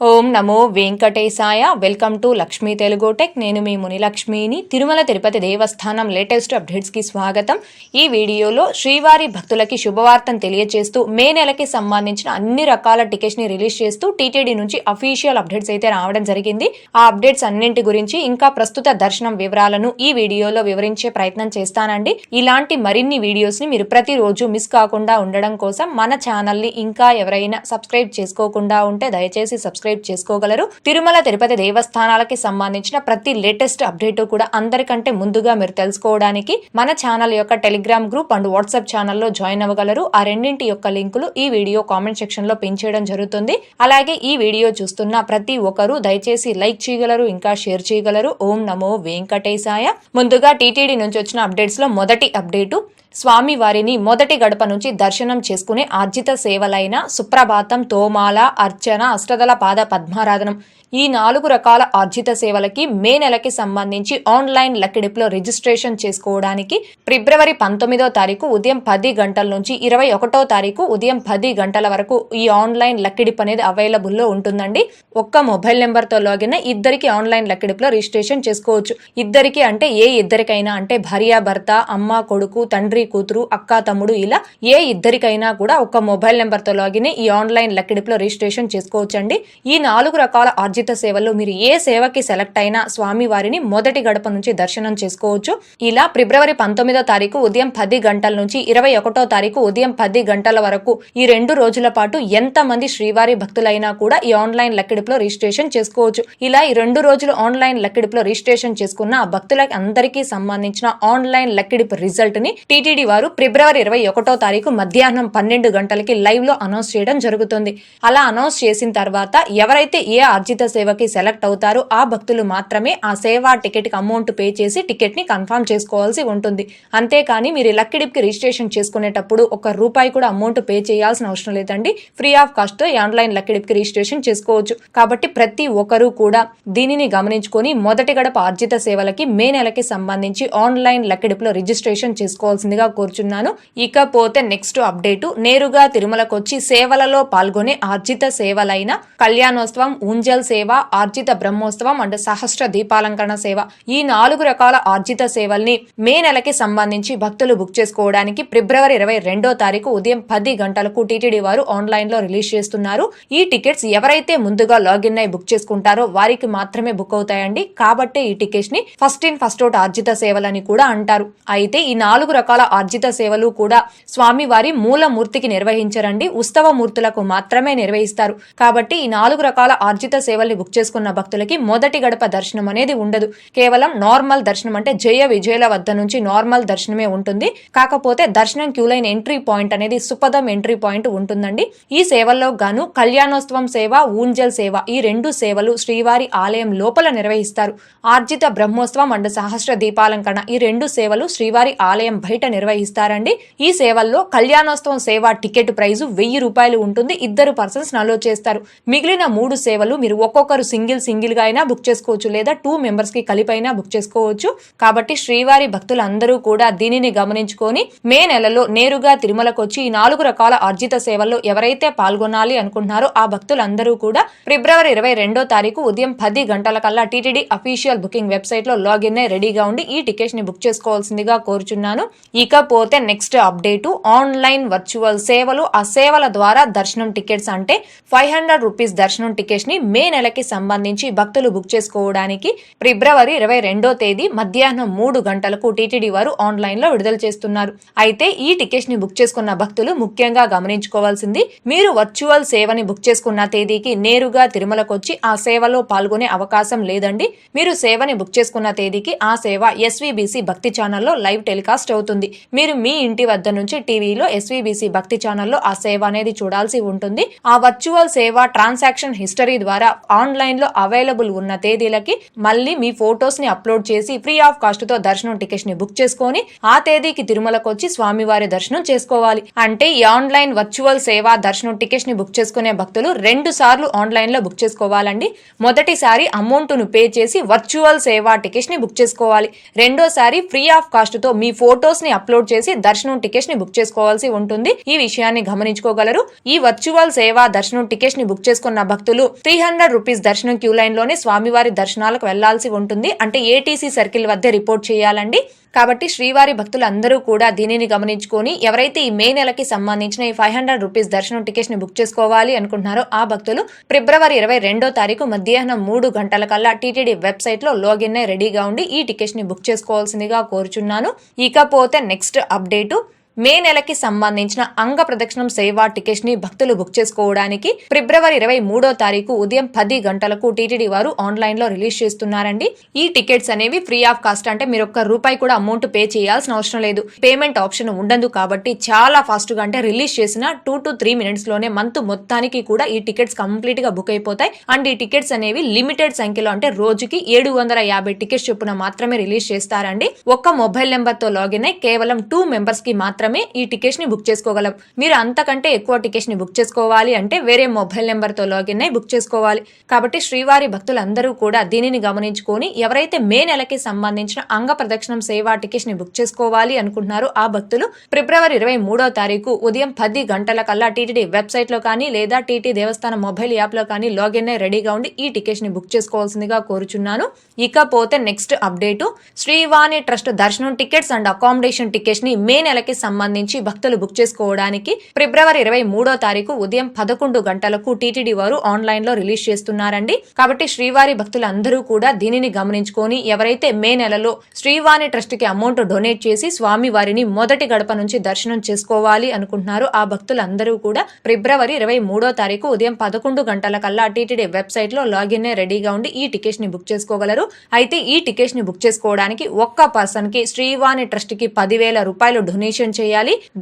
ఓం నమో వెంకటేశాయ. Welcome to Lakshmi Telugu tech. నేను మీ మునిలక్ష్మిని. తిరుమల తిరుపతి దేవస్థానం లేటెస్ట్ అప్డేట్స్కి స్వాగతం. ఈ వీడియోలో శ్రీవారి భక్తులకి శుభవార్తను తెలియజేస్తూ మే నెలకి సంబంధించిన అన్ని రకాల టికెట్స్ని రిలీజ్ చేస్తూ టీటీడీ నుంచి అఫీషియల్ అప్డేట్స్ అయితే రావడం జరిగింది. ఆ అప్డేట్స్ అన్నింటి గురించి ఇంకా ప్రస్తుత దర్శనం వివరాలను ఈ వీడియోలో వివరించే ప్రయత్నం చేస్తానండి. ఇలాంటి మరిన్ని వీడియోస్ని మీరు ప్రతిరోజు మిస్ కాకుండా ఉండడం కోసం మన ఛానల్ని ఇంకా ఎవరైనా సబ్స్క్రైబ్ చేసుకోకుండా ఉంటే దయచేసి సబ్స్క్రైబ్ చేసుకోగలరు. తిరుమల తిరుపతి దేవస్థానాలకి సంబంధించిన ప్రతి లేటెస్ట్ అప్డేట్ కూడా అందరికంటే ముందుగా మీరు తెలుసుకోవడానికి మన ఛానల్ యొక్క టెలిగ్రామ్ గ్రూప్ అండ్ వాట్సాప్ ఛానల్లో జాయిన్ అవ్వగలరు. ఆ రెండింటి యొక్క లింకులు ఈ వీడియో కామెంట్ సెక్షన్లో పిన్ చేయడం జరుగుతుంది. అలాగే ఈ వీడియో చూస్తున్న ప్రతి ఒక్కరూ దయచేసి లైక్ చేయగలరు ఇంకా షేర్ చేయగలరు. ఓం నమో వెంకటేశాయ. ముందుగా టీటీడీ నుంచి వచ్చిన అప్డేట్స్లో మొదటి అప్డేటు. స్వామి వారిని మొదటి గడప నుంచి దర్శనం చేసుకునే ఆర్జిత సేవలైన సుప్రభాతం తోమాల అర్చన అష్టదల పాద పద్మారాధనం. ఈ నాలుగు రకాల ఆర్జిత సేవలకి మే నెలకి సంబంధించి ఆన్లైన్ లక్కిడిపులో రిజిస్ట్రేషన్ చేసుకోవడానికి ఫిబ్రవరి పంతొమ్మిదో తారీఖు ఉదయం పది గంటల నుంచి ఇరవై ఒకటో తారీఖు ఉదయం పది గంటల వరకు ఈ ఆన్లైన్ లక్కిడిప్ అనేది అవైలబుల్లో ఉంటుందండి. ఒక్క మొబైల్ నెంబర్తో లాగిన్ అయి ఇద్దరికి ఆన్లైన్ లక్కిడిపులో రిజిస్ట్రేషన్ చేసుకోవచ్చు. ఇద్దరికి అంటే ఏ ఇద్దరికైనా అంటే భార్య భర్త అమ్మ కొడుకు తండ్రి కూతురు అక్క తమ్ముడు ఇలా ఏ ఇద్దరికైనా కూడా ఒక మొబైల్ నెంబర్తో లాగిన్ ఈ ఆన్లైన్ లక్కిడిపులో రిజిస్ట్రేషన్ చేసుకోవచ్చండి. ఈ నాలుగు రకాల ఆర్జిత సేవల్లో మీరు ఏ సేవకి సెలెక్ట్ అయినా స్వామి వారిని మొదటి గడప నుంచి దర్శనం చేసుకోవచ్చు. ఇలా ఫిబ్రవరి పంతొమ్మిదో తారీఖు ఉదయం పది గంటల నుంచి ఇరవై ఒకటో తారీఖు ఉదయం పది గంటల వరకు ఈ రెండు రోజుల పాటు ఎంత మంది శ్రీవారి భక్తులైనా కూడా ఈ ఆన్లైన్ లక్కిడిపులో రిజిస్ట్రేషన్ చేసుకోవచ్చు. ఇలా ఈ రెండు రోజులు ఆన్లైన్ లక్కిడిపులో రిజిస్ట్రేషన్ చేసుకున్న ఆ భక్తులకి అందరికీ సంబంధించిన ఆన్లైన్ లక్కిడిపు రిజల్ట్ని టీటీడీ వారు ఫిబ్రవరి ఇరవై ఒకటో తారీఖు మధ్యాహ్నం పన్నెండు గంటలకి లైవ్లో అనౌన్స్ చేయడం జరుగుతుంది. అలా అనౌన్స్ చేసిన తర్వాత ఎవరైతే ఏ ఆర్జిత సేవకి సెలెక్ట్ అవుతారో ఆ భక్తులు మాత్రమే ఆ సేవా టికెట్కి అమౌంట్ పే చేసి టికెట్ని కన్ఫర్మ్ చేసుకోవాల్సి ఉంటుంది. అంతేకాని మీరు లక్కిడిప్కి రిజిస్ట్రేషన్ చేసుకునేటప్పుడు ఒక రూపాయి కూడా అమౌంట్ పే చేయాల్సిన అవసరం లేదండి. ఫ్రీ ఆఫ్ కాస్ట్తో ఈ ఆన్లైన్ లక్కిడిప్కి రిజిస్ట్రేషన్ చేసుకోవచ్చు. కాబట్టి ప్రతి ఒక్కరూ కూడా దీనిని గమనించుకొని మొదటి గడప ఆర్జిత సేవలకి మే నెలకి సంబంధించి ఆన్లైన్ లక్కిడిపులో రిజిస్ట్రేషన్ చేసుకోవాల్సిందిగా కోరుచున్నాను. ఇకపోతే నెక్స్ట్ అప్డేటు. నేరుగా తిరుమలకు వచ్చి సేవలలో పాల్గొనే ఆర్జిత సేవలైన కళ్యాణోత్సవం ఊంజల్ సేవ ఆర్జిత బ్రహ్మోత్సవం అండ్ సహస్ర దీపాలంకరణ సేవ. ఈ నాలుగు రకాల ఆర్జిత సేవల్ని మే నెలకి సంబంధించి భక్తులు బుక్ చేసుకోవడానికి ఫిబ్రవరి ఇరవై రెండో తారీఖు ఉదయం పది గంటలకు టీటీడీ వారు ఆన్లైన్లో రిలీజ్ చేస్తున్నారు. ఈ టికెట్స్ ఎవరైతే ముందుగా లాగిన్ అయి బుక్ చేసుకుంటారో వారికి మాత్రమే బుక్ అవుతాయండి. కాబట్టి ఈ టికెట్స్ని ఫస్ట్ ఇన్ ఫస్ట్ అవుట్ ఆర్జిత సేవలని కూడా అంటారు. అయితే ఈ నాలుగు రకాల ఆర్జిత సేవలు కూడా స్వామివారి మూలమూర్తికి నిర్వహించరండి. ఉత్సవ మూర్తులకు మాత్రమే నిర్వహిస్తారు. కాబట్టి ఈ నాలుగు రకాల ఆర్జిత సేవల్ని బుక్ చేసుకున్న భక్తులకి మొదటి గడప దర్శనం అనేది ఉండదు. కేవలం నార్మల్ దర్శనం అంటే జయ విజయల వద్ద నుంచి నార్మల్ దర్శనమే ఉంటుంది. కాకపోతే దర్శనం క్యూ లైన్ ఎంట్రీ పాయింట్ అనేది సుపదం ఎంట్రీ పాయింట్ ఉంటుందండి. ఈ సేవల్లో గాను కళ్యాణోత్సవం సేవ ఊంజల్ సేవ ఈ రెండు సేవలు శ్రీవారి ఆలయం లోపల నిర్వహిస్తారు. ఆర్జిత బ్రహ్మోత్సవం అండ్ సహస్ర దీపాలంకరణ ఈ రెండు సేవలు శ్రీవారి ఆలయం బయట నిర్వహిస్తారండి. ఈ సేవల్లో కళ్యాణోత్సవం సేవ టికెట్ ప్రైజు వెయ్యి రూపాయలు ఉంటుంది. ఇద్దరు పర్సన్స్ నలో చేస్తారు. మిగిలిన మూడు సేవలు మీరు ఒక్కొక్కరు సింగిల్ సింగిల్గా అయినా బుక్ చేసుకోవచ్చు లేదా టూ మెంబర్స్కి కలిపి బుక్ చేసుకోవచ్చు. కాబట్టి శ్రీవారి భక్తులందరూ కూడా దీనిని గమనించుకొని మే నెలలో నేరుగా తిరుమలకు వచ్చి ఈ నాలుగు రకాల అర్జిత సేవల్లో ఎవరైతే పాల్గొనాలి అనుకుంటున్నారో ఆ భక్తులందరూ కూడా ఫిబ్రవరి ఇరవై రెండో తారీఖు ఉదయం పది గంటల కల్లా టీటీడీ అఫీషియల్ బుకింగ్ వెబ్సైట్లో లాగిన్ అయి రెడీగా ఉండి ఈ టికెట్ని బుక్ చేసుకోవాల్సిందిగా కోరుచున్నాను. ఇకపోతే నెక్స్ట్ అప్డేటు ఆన్లైన్ వర్చువల్ సేవలు ఆ సేవల ద్వారా దర్శనం టికెట్స్ అంటే ఫైవ్ హండ్రెడ్ రూపీస్ దర్శనం టికెట్స్ని మే నెలకి సంబంధించి భక్తులు బుక్ చేసుకోవడానికి ఫిబ్రవరి ఇరవై రెండో తేదీ మధ్యాహ్నం మూడు గంటలకు టీటీడీ వారు ఆన్లైన్లో విడుదల చేస్తున్నారు. అయితే ఈ టికెట్స్ని బుక్ చేసుకున్న భక్తులు ముఖ్యంగా గమనించుకోవాల్సింది మీరు వర్చువల్ సేవని బుక్ చేసుకున్న తేదీకి నేరుగా తిరుమలకు వచ్చి ఆ సేవలో పాల్గొనే అవకాశం లేదండి. మీరు సేవని బుక్ చేసుకున్న తేదీకి ఆ సేవ ఎస్వీబీసీ భక్తి ఛానల్లో లైవ్ టెలికాస్ట్ అవుతుంది. మీరు మీ ఇంటి వద్ద నుంచి టీవీలో ఎస్వీబీసీ భక్తి ఛానల్లో ఆ సేవ అనేది చూడాల్సి ఉంటుంది. ఆ వర్చువల్ సేవ ట్రాన్సాక్షన్ హిస్టరీ ద్వారా ఆన్లైన్లో అవైలబుల్ ఉన్న తేదీలకి మళ్ళీ మీ ఫొటోస్ని అప్లోడ్ చేసి ఫ్రీ ఆఫ్ కాస్ట్తో దర్శనం టికెట్స్ని బుక్ చేసుకొని ఆ తేదీకి తిరుమలకు వచ్చి స్వామివారి దర్శనం చేసుకోవాలి. అంటే ఈ ఆన్లైన్ వర్చువల్ సేవ దర్శనం టికెట్స్ని బుక్ చేసుకునే భక్తులు రెండు సార్లు ఆన్లైన్లో బుక్ చేసుకోవాలండి. మొదటిసారి అమౌంట్ను పే చేసి వర్చువల్ సేవ టికెట్స్ని బుక్ చేసుకోవాలి. రెండోసారి ఫ్రీ ఆఫ్ కాస్ట్తో మీ ఫొటోస్ని అప్లోడ్ చేసి దర్శనం టికెట్స్ని బుక్ చేసుకోవాల్సి ఉంటుంది. ఈ విషయాన్ని గమనించుకోగలరు. ఈ వర్చువల్ సేవ దర్శనం టికెట్స్ని బుక్ చేసుకున్న భక్తులు త్రీ హండ్రెడ్ రూపీస్ దర్శనం క్యూ లైన్లోనే స్వామివారి దర్శనాలకు వెళ్ళాల్సి ఉంటుంది. అంటే ఏటీసీ సర్కిల్ వద్ద రిపోర్ట్ చేయాలండి. కాబట్టి శ్రీవారి భక్తులు అందరూ కూడా దీనిని గమనించుకొని ఎవరైతే ఈ మే నెలకి సంబంధించిన ఈ ఫైవ్ హండ్రెడ్ రూపీస్ దర్శనం టికెట్స్ని బుక్ చేసుకోవాలి అనుకుంటున్నారో ఆ భక్తులు ఫిబ్రవరి ఇరవై రెండో తారీఖు మధ్యాహ్నం మూడు గంటల కల్లా టీటీడీ వెబ్సైట్లో లాగిన్ అయి రెడీగా ఉండి ఈ టికెట్స్ని బుక్ చేసుకోవాల్సిందిగా కోరుచున్నాను. ఇకపోతే నెక్స్ట్ అప్డేటు. మే నెలకి సంబంధించిన అంగ ప్రదక్షిణం సేవా టికెట్స్ని భక్తులు బుక్ చేసుకోవడానికి ఫిబ్రవరి ఇరవై మూడో తారీఖు ఉదయం పది గంటలకు టీటీడీ వారు ఆన్లైన్లో రిలీజ్ చేస్తున్నారండి. ఈ టికెట్స్ అనేవి ఫ్రీ ఆఫ్ కాస్ట్ అంటే మీరు ఒక్క రూపాయి కూడా అమౌంట్ పే చేయాల్సిన అవసరం లేదు. పేమెంట్ ఆప్షన్ ఉండదు కాబట్టి చాలా ఫాస్ట్గా అంటే రిలీజ్ చేసిన టూ టు త్రీ మినిట్స్లోనే మంత్ మొత్తానికి కూడా ఈ టికెట్స్ కంప్లీట్గా బుక్ అయిపోతాయి. అండ్ ఈ టికెట్స్ అనేవి లిమిటెడ్ సంఖ్యలో అంటే రోజుకి ఏడు వందల యాభై టికెట్స్ చొప్పున మాత్రమే రిలీజ్ చేస్తారండి. ఒక్క మొబైల్ నెంబర్తో లాగిన్ అయి కేవలం టూ మెంబర్స్కి మాత్రమే ఈ టికెట్స్ని బుక్ చేసుకోగలం. మీరు అంతకంటే ఎక్కువ టికెట్స్ని బుక్ చేసుకోవాలి అంటే వేరే మొబైల్ నెంబర్తో లాగిన్ అయి బుక్ చేసుకోవాలి. కాబట్టి శ్రీవారి భక్తులందరూ కూడా దీనిని గమనించుకొని ఎవరైతే మే నెలకి సంబంధించిన అంగ ప్రదక్షిణం సేవా టికెట్స్ని బుక్ చేసుకోవాలి అనుకుంటున్నారో ఆ భక్తులు ఫిబ్రవరి ఇరవై మూడో తారీఖు ఉదయం పది గంటల కల్లా టీటీడీ వెబ్సైట్లో కానీ లేదా టీటీ దేవస్థానం మొబైల్ యాప్లో కానీ లాగిన్ అయి రెడీగా ఉండి ఈ టికెట్స్ని బుక్ చేసుకోవాల్సిందిగా కోరుచున్నాను. ఇకపోతే నెక్స్ట్ అప్డేటు. శ్రీవాణి ట్రస్ట్ దర్శనం టికెట్స్ అండ్ అకామిడేషన్ టికెట్స్ని మే నెలకి సంబంధించి భక్తులు బుక్ చేసుకోవడానికి ఫిబ్రవరి ఇరవై మూడో తారీఖు ఉదయం పదకొండు గంటలకు టీటీడీ వారు ఆన్లైన్లో రిలీజ్ చేస్తున్నారండి. కాబట్టి శ్రీవారి భక్తులందరూ కూడా దీనిని గమనించుకొని ఎవరైతే మే నెలలో శ్రీవాణి ట్రస్ట్కి అమౌంట్ డొనేట్ చేసి స్వామి వారిని మొదటి గడప నుంచి దర్శనం చేసుకోవాలి అనుకుంటున్నారు ఆ భక్తులందరూ కూడా ఫిబ్రవరి ఇరవై మూడో తారీఖు ఉదయం పదకొండు గంటల కల్లా టీటీడీ వెబ్సైట్లో లాగిన్ రెడీగా ఉండి ఈ టికెట్స్ని బుక్ చేసుకోగలరు. అయితే ఈ టికెట్స్ని బుక్ చేసుకోవడానికి ఒక్క పర్సన్కి శ్రీవాణి ట్రస్ట్కి పదివేల రూపాయలు డొనేషన్ చేయాలి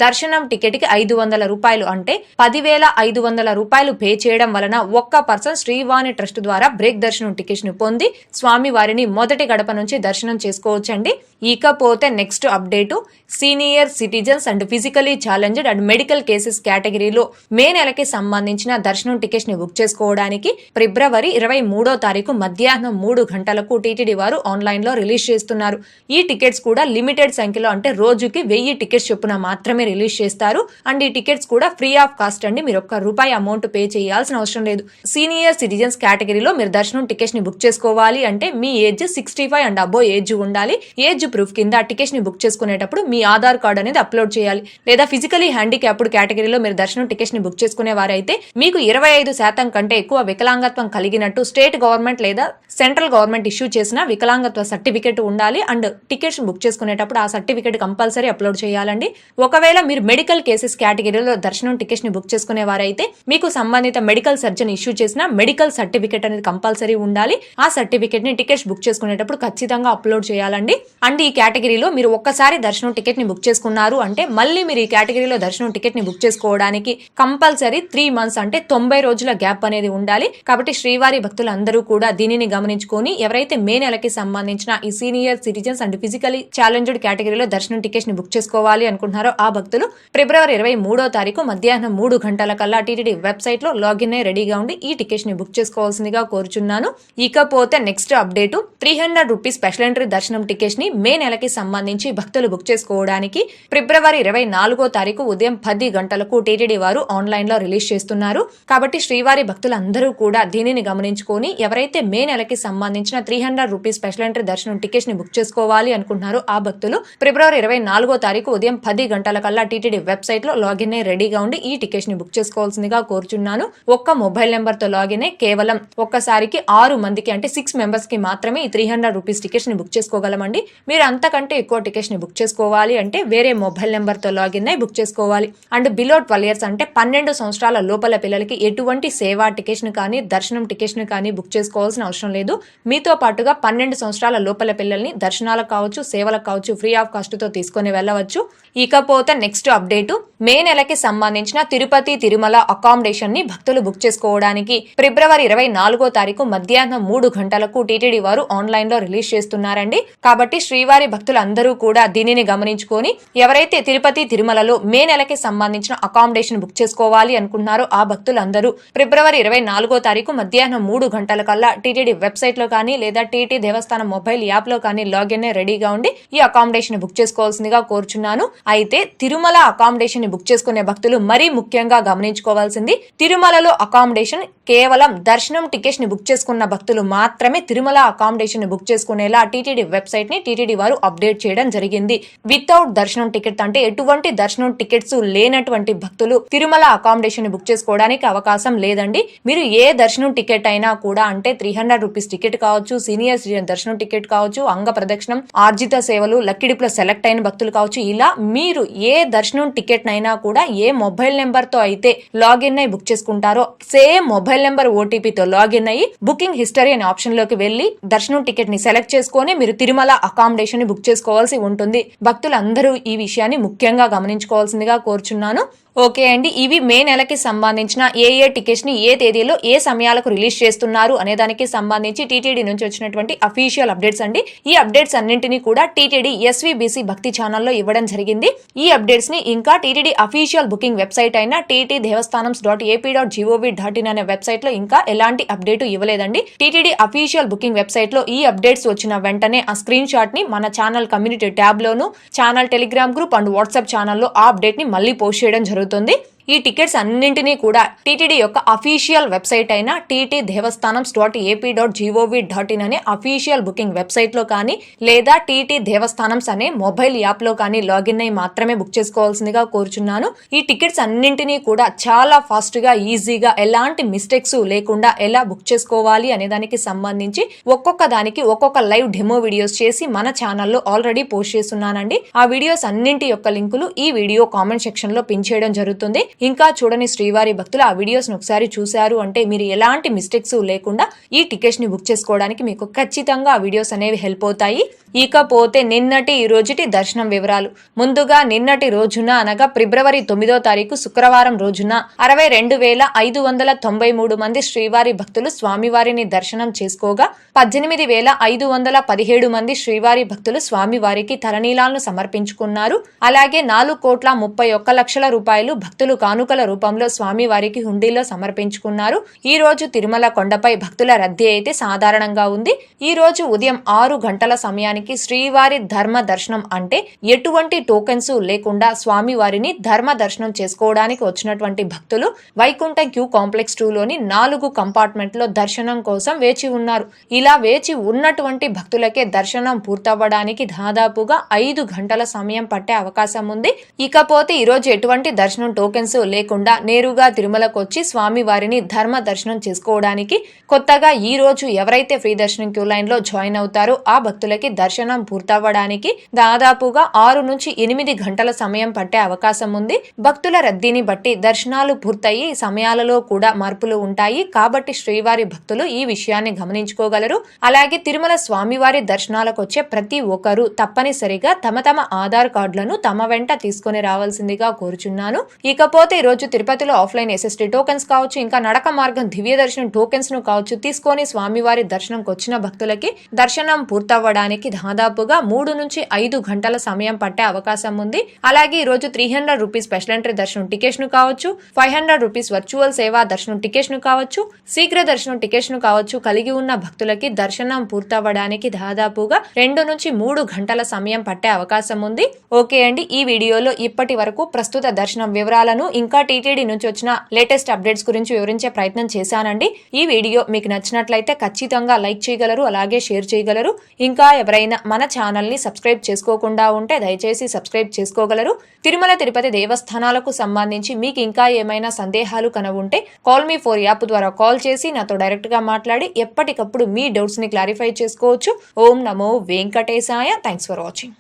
దర్శనం టికెట్కి ఐదు వందల రూపాయలు అంటే పదివేల ఐదు వందల రూపాయలు పే చేయడం వలన ఒక్క పర్సన్ శ్రీవాణి ట్రస్ట్ ద్వారా బ్రేక్ దర్శనం టికెట్ని పొంది స్వామి వారిని మొదటి గడప నుంచి దర్శనం చేసుకోవచ్చండి. ఇకపోతే next update senior citizens and physically challenged and medical cases కేటగిరీలో మే నెలకి సంబంధించిన దర్శనం టికెట్ని బుక్ చేసుకోవడానికి ఫిబ్రవరి ఇరవై మూడో తారీఖు మధ్యాహ్నం మూడు గంటలకు టీటీడీ వారు ఆన్లైన్లో రిలీజ్ చేస్తున్నారు. ఈ టికెట్స్ కూడా లిమిటెడ్ సంఖ్యలో అంటే రోజుకి వెయ్యి టికెట్స్ చొప్పున మాత్రమే రిలీజ్ చేస్తారు. అండ్ ఈ టికెట్స్ కూడా ఫ్రీ ఆఫ్ కాస్ట్ అండి. మీరు ఒక్క రూపాయి అమౌంట్ పే చేయాల్సిన అవసరం లేదు. సీనియర్ సిటిజన్స్ కేటగిరీలో మీరు దర్శనం టికెట్స్ని బుక్ చేసుకోవాలి అంటే మీ age sixty five and above age ఉండాలి. ఏజ్ ప్రూఫ్ కింద టికెట్స్ని బుక్ చేసుకునేటప్పుడు మీ ఆధార్ కార్డ్ అనేది అప్లోడ్ చేయాలి. లేదా ఫిజికలీ హ్యాండిక్యాప్డ్ కేటగిరీలో మీరు దర్శనం టికెట్స్ని బుక్ చేసుకునే వారైతే మీకు ఇరవై ఐదు శాతం కంటే ఎక్కువ వికలాంగత్వం కలిగినట్టు స్టేట్ గవర్నమెంట్ లేదా సెంట్రల్ గవర్నమెంట్ ఇష్యూ చేసిన వికలాంగత్వ సర్టిఫికేట్ ఉండాలి. అండ్ టికెట్స్ బుక్ చేసుకునేటప్పుడు ఆ సర్టిఫికేట్ కంపల్సరీ అప్లోడ్ చేయాలండి. ఒకవేళ మీరు మెడికల్ కేసెస్ కేటగిరీలో దర్శనం టికెట్ని బుక్ చేసుకునే వారైతే మీకు సంబంధిత మెడికల్ సర్జన్ ఇష్యూ చేసిన మెడికల్ సర్టిఫికేట్ అనేది కంపల్సరీ ఉండాలి. ఆ సర్టిఫికేట్ని టికెట్స్ బుక్ చేసుకునేటప్పుడు ఖచ్చితంగా అప్లోడ్ చేయాలండి. అండ్ ఈ కేటగిరీలో మీరు ఒక్కసారి దర్శనం టికెట్ని బుక్ చేసుకున్నారు అంటే మళ్ళీ మీరు ఈ కేటగిరీలో దర్శనం టికెట్ని బుక్ చేసుకోవడానికి కంపల్సరీ త్రీ మంత్స్ అంటే తొంభై రోజుల గ్యాప్ అనేది ఉండాలి. కాబట్టి శ్రీవారి భక్తులందరూ కూడా దీనిని గమనించుకొని ఎవరైతే మే నెలకి సంబంధించిన ఈ senior citizens and physically challenged కేటగిరీలో దర్శనం టికెట్ని బుక్ చేసుకోవాలి అనుకుంటున్నారు ఆ భక్తులు ఫిబ్రవరి ఇరవై మూడో తారీఖు మధ్యాహ్నం మూడు గంటల కల్లా టీటీడీ వెబ్సైట్లో లాగిన్ అయి రెడీగా ఉండి ఈ టికెట్ని బుక్ చేసుకోవాల్సిందిగా కోరుచున్నాను. ఇకపోతే next update three hundred rupees special entry దర్శనం టికెట్ని మే నెలకి సంబంధించి భక్తులు బుక్ చేసుకోవడానికి ఫిబ్రవరి ఇరవై నాలుగో తారీఖు ఉదయం పది గంటలకు టీటీడీ వారు ఆన్లైన్లో రిలీజ్ చేస్తున్నారు. కాబట్టి శ్రీవారి భక్తులందరూ కూడా దీనిని గమనించుకొని ఎవరైతే మే నెలకి సంబంధించిన three hundred rupees special entry దర్శనం టికెట్ని బుక్ చేసుకోవాలి అనుకుంటున్నారో ఆ భక్తులు ఫిబ్రవరి ఇరవై నాలుగో తారీఖు ఉదయం పది గంటల కల్లా టీటీడీ వెబ్సైట్లో లాగిన్ అయి రెడీగా ఉండి ఈ టికెట్ని బుక్ చేసుకోవాల్సిందిగా కోరుచున్నాను. ఒక్క మొబైల్ నెంబర్తో లాగిన్ అయి కేవలం ఒక్కసారికి ఆరు మందికి అంటే సిక్స్ మెంబర్స్కి మాత్రమే ఈ త్రీ హండ్రెడ్ రూపీస్ టికెట్ని బుక్ చేసుకోగలమండి. మీరు అంతకంటే ఎక్కువ టికెట్ని బుక్ చేసుకోవాలి అంటే వేరే మొబైల్ నెంబర్తో లాగిన్ అయి బుక్ చేసుకోవాలి. అండ్ బిలో ట్వెల్వ్ ఇయర్స్ అంటే పన్నెండు సంవత్సరాల లోపల పిల్లలకి ఎటువంటి సేవా టికెట్ కానీ దర్శనం టికెట్ కానీ బుక్ చేసుకోవాల్సిన అవసరం లేదు. మీతో పాటుగా పన్నెండు సంవత్సరాల లోపల పిల్లల్ని దర్శనాలకు కావచ్చు సేవలకు కావచ్చు ఫ్రీ ఆఫ్ కాస్ట్తో తీసుకొని వెళ్ళవచ్చు. ఇకపోతే నెక్స్ట్ అప్డేట్ మే నెలకి సంబంధించిన తిరుపతి తిరుమల అకామిడేషన్ని భక్తులు బుక్ చేసుకోవడానికి ఫిబ్రవరి ఇరవై నాలుగో తారీఖు మధ్యాహ్నం మూడు గంటలకు టీటీడీ వారు ఆన్లైన్లో రిలీజ్ చేస్తున్నారండి. కాబట్టి శ్రీవారి భక్తులందరూ కూడా దీనిని గమనించుకొని ఎవరైతే తిరుపతి తిరుమలలో మే నెలకి సంబంధించిన అకామిడేషన్ బుక్ చేసుకోవాలి అనుకున్నారో ఆ భక్తులందరూ ఫిబ్రవరి ఇరవై నాలుగో తారీఖు మధ్యాహ్నం మూడు గంటల కల్లా టీటీడీ వెబ్సైట్లో కానీ లేదా టీటీ దేవస్థానం మొబైల్ యాప్లో కానీ లాగిన్ రెడీగా ఉండి ఈ అకామిడేషన్ బుక్ చేసుకోవాల్సిందిగా కోరుచున్నాను. అయితే తిరుమల అకామిడేషన్ని బుక్ చేసుకునే భక్తులు మరీ ముఖ్యంగా గమనించుకోవాల్సింది తిరుమలలో అకామిడేషన్ కేవలం దర్శనం టికెట్స్ని బుక్ చేసుకున్న భక్తులు మాత్రమే తిరుమల అకామిడేషన్ని బుక్ చేసుకునేలా టీటీడీ వెబ్సైట్ని టీటీడీ వారు అప్డేట్ చేయడం జరిగింది. వితౌట్ దర్శనం టికెట్ అంటే ఎటువంటి దర్శనం టికెట్స్ లేనటువంటి భక్తులు తిరుమల అకామిడేషన్ని బుక్ చేసుకోవడానికి అవకాశం లేదండి. మీరు ఏ దర్శనం టికెట్ అయినా కూడా అంటే త్రీ హండ్రెడ్ రూపీస్ టికెట్ కావచ్చు సీనియర్ సిటిజన్ దర్శనం టికెట్ కావచ్చు అంగ ప్రదక్షిణం ఆర్జిత సేవలు లక్కిడిపులో సెలెక్ట్ అయిన భక్తులు కావచ్చు ఇలా మీరు ఏ దర్శనం టికెట్ నైనా కూడా ఏ మొబైల్ నెంబర్తో అయితే లాగిన్ అయి బుక్ చేసుకుంటారో సేమ్ మొబైల్ నెంబర్ ఓటీపీతో లాగిన్ అయ్యి బుకింగ్ హిస్టరీ అనే ఆప్షన్లోకి వెళ్ళి దర్శనం టికెట్ని సెలెక్ట్ చేసుకుని మీరు తిరుమల అకామిడేషన్ని బుక్ చేసుకోవాల్సి ఉంటుంది. భక్తులందరూ ఈ విషయాన్ని ముఖ్యంగా గమనించుకోవాల్సిందిగా కోరుచున్నాను. ఓకే అండి. ఇవి మే నెలకి సంబంధించిన ఏ ఏ టికెట్స్ని ఏ తేదీలో ఏ సమయాలకు రిలీజ్ చేస్తున్నారు అనే దానికి సంబంధించి టీటీడీ నుంచి వచ్చినటువంటి అఫీషియల్ అప్డేట్స్ అండి. ఈ అప్డేట్స్ అన్నింటినీ కూడా టీటీడీ ఎస్వీబీసీ భక్తి ఛానల్లో ఇవ్వడం జరిగింది. ఈ అప్డేట్స్ని ఇంకా టీటీడీ అఫీషియల్ బుకింగ్ వెబ్సైట్ అయిన TT Devasthanam dot AP dot GOV dot in అనే వెబ్సైట్లో ఇంకా ఎలాంటి అప్డేట్ ఇవ్వలేదండి. టీటీడీ అఫీషియల్ బుకింగ్ వెబ్సైట్లో ఈ అప్డేట్స్ వచ్చిన వెంటనే ఆ స్క్రీన్ షాట్ని మన channel community tab loan channel Telegram group and WhatsApp ఛానల్లో ఆ అప్డేట్ని మళ్ళీ పోస్ట్ చేయడం జరుగుతుంది. జరుగుతుంది. ఈ టికెట్స్ అన్నింటినీ కూడా టీటీడీ యొక్క అఫీషియల్ వెబ్సైట్ అయిన TT Devasthanam dot AP dot GOV dot in అనే అఫీషియల్ బుకింగ్ వెబ్సైట్లో కానీ లేదా టీటీ దేవస్థానమ్స్ అనే మొబైల్ యాప్లో కానీ లాగిన్ అయి మాత్రమే బుక్ చేసుకోవాల్సిందిగా కోరుచున్నాను. ఈ టికెట్స్ అన్నింటినీ కూడా చాలా ఫాస్ట్గా ఈజీగా ఎలాంటి మిస్టేక్స్ లేకుండా ఎలా బుక్ చేసుకోవాలి అనే దానికి సంబంధించి ఒక్కొక్క దానికి ఒక్కొక్క లైవ్ డెమో వీడియోస్ చేసి మన ఛానల్లో ఆల్రెడీ పోస్ట్ చేస్తున్నానండి. ఆ వీడియోస్ అన్నింటి యొక్క లింకులు ఈ వీడియో కామెంట్ సెక్షన్లో పిన్ చేయడం జరుగుతుంది. ఇంకా చూడని శ్రీవారి భక్తులు ఆ వీడియోస్ను ఒకసారి చూశారు అంటే మీరు ఎలాంటి మిస్టేక్స్ లేకుండా ఈ టికెట్స్ని బుక్ చేసుకోవడానికి మీకు ఖచ్చితంగా ఆ వీడియోస్ అనేవి హెల్ప్ అవుతాయి. ఇకపోతే నిన్నటి ఈ రోజుటి దర్శనం వివరాలు. ముందుగా నిన్నటి రోజున అనగా ఫిబ్రవరి తొమ్మిదో తారీఖు శుక్రవారం రోజున అరవై రెండు వేల ఐదు వందల తొంభై మూడు మంది శ్రీవారి భక్తులు స్వామివారిని దర్శనం చేసుకోగా పద్దెనిమిది వేల ఐదు వందల పదిహేడు మంది శ్రీవారి భక్తులు స్వామివారికి తలనీలాలను సమర్పించుకున్నారు. అలాగే నాలుగు కోట్ల ముప్పై ఒక్క లక్షల రూపాయలు భక్తులు కానుకల రూపంలో స్వామివారికి హుండీలో సమర్పించుకున్నారు. ఈ రోజు తిరుమల కొండపై భక్తుల రద్దీ అయితే సాధారణంగా ఉంది. ఈ రోజు ఉదయం ఆరు గంటల సమయానికి శ్రీవారి ధర్మ దర్శనం అంటే ఎటువంటి టోకెన్స్ లేకుండా స్వామివారిని ధర్మ దర్శనం చేసుకోవడానికి వచ్చినటువంటి భక్తులు వైకుంఠ క్యూ కాంప్లెక్స్ టూ లోని నాలుగు కంపార్ట్మెంట్లో దర్శనం కోసం వేచి ఉన్నారు. ఇలా వేచి ఉన్నటువంటి భక్తులకే దర్శనం పూర్తవ్వడానికి దాదాపుగా ఐదు గంటల సమయం పట్టే అవకాశం ఉంది. ఇకపోతే ఈ రోజు ఎటువంటి దర్శనం టోకెన్స్ లేకుండా నేరుగా తిరుమలకు వచ్చి స్వామి వారిని ధర్మ దర్శనం చేసుకోవడానికి కొత్తగా ఈ రోజు ఎవరైతే ఫ్రీ దర్శనం క్యూ లైన్లో జాయిన్ అవుతారో ఆ భక్తులకి దర్శనం పూర్తవ్వడానికి దాదాపుగా ఆరు నుంచి ఎనిమిది గంటల సమయం పట్టే అవకాశం ఉంది. భక్తుల రద్దీని బట్టి దర్శనాలు పూర్తయి సమయాలలో కూడా మార్పులు ఉంటాయి. కాబట్టి శ్రీవారి భక్తులు ఈ విషయాన్ని గమనించుకోగలరు. అలాగే తిరుమల స్వామివారి దర్శనాలకు వచ్చే ప్రతి ఒక్కరూ తప్పనిసరిగా తమ తమ ఆధార్ కార్డులను తమ వెంట తీసుకొని రావాల్సిందిగా కోరుచున్నాను. ఇకపోతే కాకపోతే రోజు తిరుపతిలో ఆఫ్లైన్ ఎస్ఎస్టీ టోకెన్స్ కావచ్చు ఇంకా నడక మార్గం దివ్య దర్శనం టోకెన్స్ను కావచ్చు తీసుకొని స్వామివారి దర్శనంకి వచ్చిన భక్తులకి దర్శనం పూర్తవ్వడానికి దాదాపుగా మూడు నుంచి ఐదు గంటల సమయం పట్టే అవకాశం ఉంది. అలాగే ఈ రోజు three hundred rupees special entry దర్శనం టికెట్స్ను కావచ్చు ఫైవ్ హండ్రెడ్ రూపీస్ వర్చువల్ సేవా దర్శనం టికెట్స్ను కావచ్చు శీఘ్ర దర్శనం టికెట్స్ను కావచ్చు కలిగి ఉన్న భక్తులకి దర్శనం పూర్తవ్వడానికి దాదాపుగా రెండు నుంచి మూడు గంటల సమయం పట్టే అవకాశం ఉంది. ఓకే అండి ఈ వీడియోలో ఇప్పటి వరకు ప్రస్తుత దర్శనం వివరాలను ఇంకా టీటీడీ నుంచి వచ్చిన లేటెస్ట్ అప్డేట్స్ గురించి వివరించే ప్రయత్నం చేశానండి. ఈ వీడియో మీకు నచ్చినట్లయితే ఖచ్చితంగా లైక్ చేయగలరు అలాగే షేర్ చేయగలరు. ఇంకా ఎవరైనా మన ఛానల్ని సబ్స్క్రైబ్ చేసుకోకుండా ఉంటే దయచేసి సబ్స్క్రైబ్ చేసుకోగలరు. తిరుమల తిరుపతి దేవస్థానాలకు సంబంధించి మీకు ఇంకా ఏమైనా సందేహాలు కనవుంటే కాల్ మీ ఫోర్ యాప్ ద్వారా కాల్ చేసి నాతో డైరెక్ట్గా మాట్లాడి ఎప్పటికప్పుడు మీ డౌట్స్ని క్లారిఫై చేసుకోవచ్చు. ఓం నమో వెంకటేశాయ. Thanks for watching